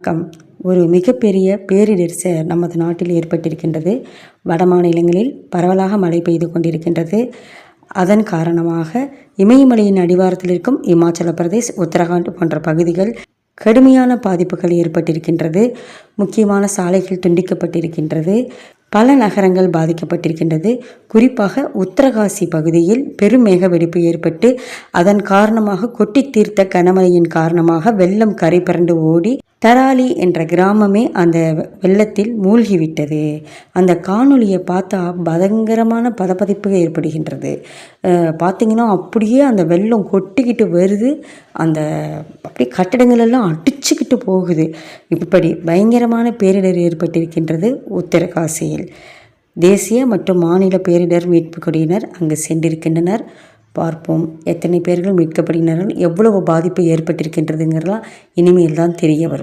Come ஒரு மிகப்பெரிய பேரிடர் நமது நாட்டில் ஏற்பட்டிருக்கின்றது. வட மாநிலங்களில் பரவலாக மழை பெய்து கொண்டிருக்கின்றது. அதன் காரணமாக இமயமலையின் அடிவாரத்தில் இருக்கும் இமாச்சல பிரதேஷ் உத்தரகாண்ட் போன்ற பகுதிகள் கடுமையான பாதிப்புகள் ஏற்பட்டிருக்கின்றது. முக்கியமான சாலைகள் துண்டிக்கப்பட்டிருக்கின்றது. பல நகரங்கள் பாதிக்கப்பட்டிருக்கின்றது. குறிப்பாக உத்தரகாசி பகுதியில் பெரும் மேக வெடிப்பு ஏற்பட்டு அதன் காரணமாக கொட்டி தீர்த்த கனமழையின் காரணமாக வெள்ளம் கரை பரண்டு ஓடி தராலி என்ற கிராமமே அந்த வெள்ளத்தில் மூழ்கிவிட்டது. அந்த காணொளியை பார்த்தா பயங்கரமான பதப்பதிப்பு ஏற்படுகின்றது. பார்த்திங்கன்னா பார்த்தீங்கன்னா அப்படியே அந்த வெள்ளம் கொட்டிக்கிட்டு வருது. அந்த அப்படியே கட்டடங்களெல்லாம் அடிச்சுக்கிட்டு போகுது. இப்படி பயங்கரமான பேரிடர் ஏற்பட்டிருக்கின்றது உத்தரகாசியில். தேசிய மற்றும் மாநில பேரிடர் மீட்பு குடியினர் அங்கு சென்றிருக்கின்றனர். பார்ப்போம் எத்தனை பேர்கள் மீட்கப்படுகின்றனர் எவ்வளவு பாதிப்பு ஏற்பட்டிருக்கின்றதுங்கிறதெல்லாம் இனிமேல் தான் தெரிய வரும்.